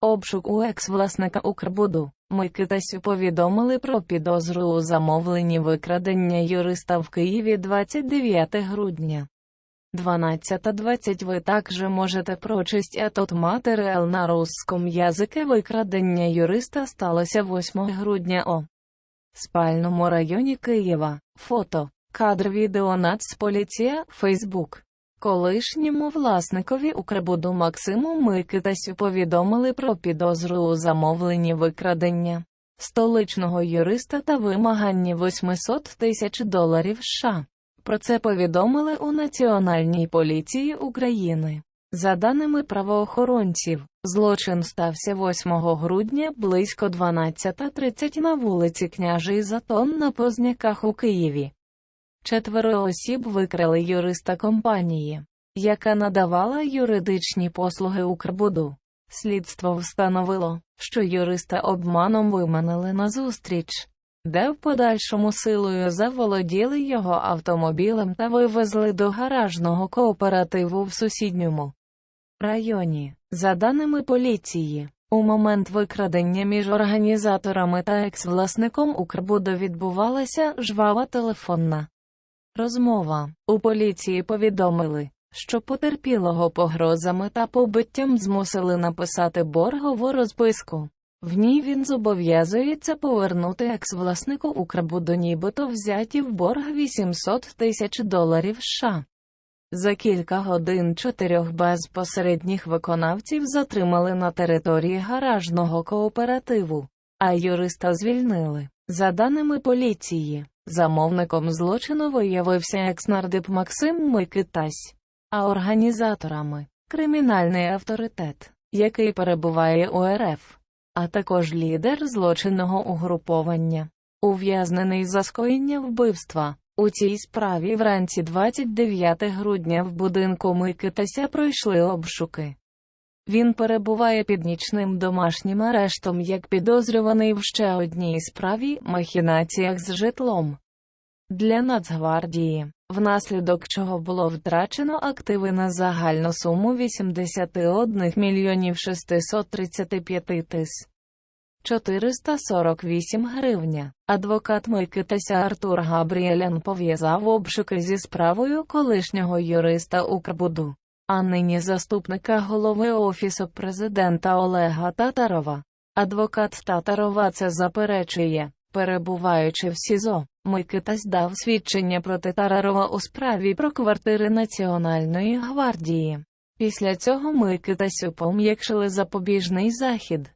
Обшук у екс-власника Укрбуду. Микитасю повідомили про підозру у замовленні викрадення юриста в Києві 29 грудня. 12.20 Ви також можете прочесть этот матеріал на русском язике викрадення юриста сталося 8 грудня о спальному районі Києва. Фото. Кадр відео Нацполіція, Фейсбук. Колишньому власникові Укрбуду Максиму Микитасю повідомили про підозру у замовленні викрадення столичного юриста та вимаганні 800 тисяч доларів США. Про це повідомили у Національній поліції України. За даними правоохоронців, злочин стався 8 грудня близько 12.30 на вулиці Княжий Затон на Позняках у Києві. Четверо осіб викрали юриста компанії, яка надавала юридичні послуги Укрбуду. Слідство встановило, що юриста обманом виманили на зустріч, де в подальшому силою заволоділи його автомобілем та вивезли до гаражного кооперативу в сусідньому районі. За даними поліції, у момент викрадення між організаторами та екс-власником Укрбуду відбувалася жвава телефонна розмова. У поліції повідомили, що потерпілого погрозами та побиттям змусили написати боргову розписку. В ній він зобов'язується повернути екс-власнику Укрбуду нібито взяті в борг 800 тисяч доларів США. За кілька годин чотирьох безпосередніх виконавців затримали на території гаражного кооперативу, а юриста звільнили. За даними поліції, замовником злочину виявився екс-нардип Максим Микитась, а організаторами кримінальний авторитет, який перебуває у РФ, а також лідер злочинного угруповання, ув'язнений за скоєння вбивства. У цій справі вранці 29 грудня в будинку Микитася пройшли обшуки. Він перебуває під нічним домашнім арештом як підозрюваний в ще одній справі махінаціях з житлом. Для Нацгвардії, внаслідок чого було втрачено активи на загальну суму 81 мільйонів 635 тис. 448 гривня. Адвокат Микитася Артур Габріелян пов'язав обшуки зі справою колишнього юриста Укрбуду, а нині заступника голови Офісу президента Олега Татарова. Адвокат Татарова це заперечує, перебуваючи в СІЗО. Микитась дав свідчення проти Тарарова у справі про квартири Національної гвардії. Після цього Микитасю пом'якшили запобіжний захід.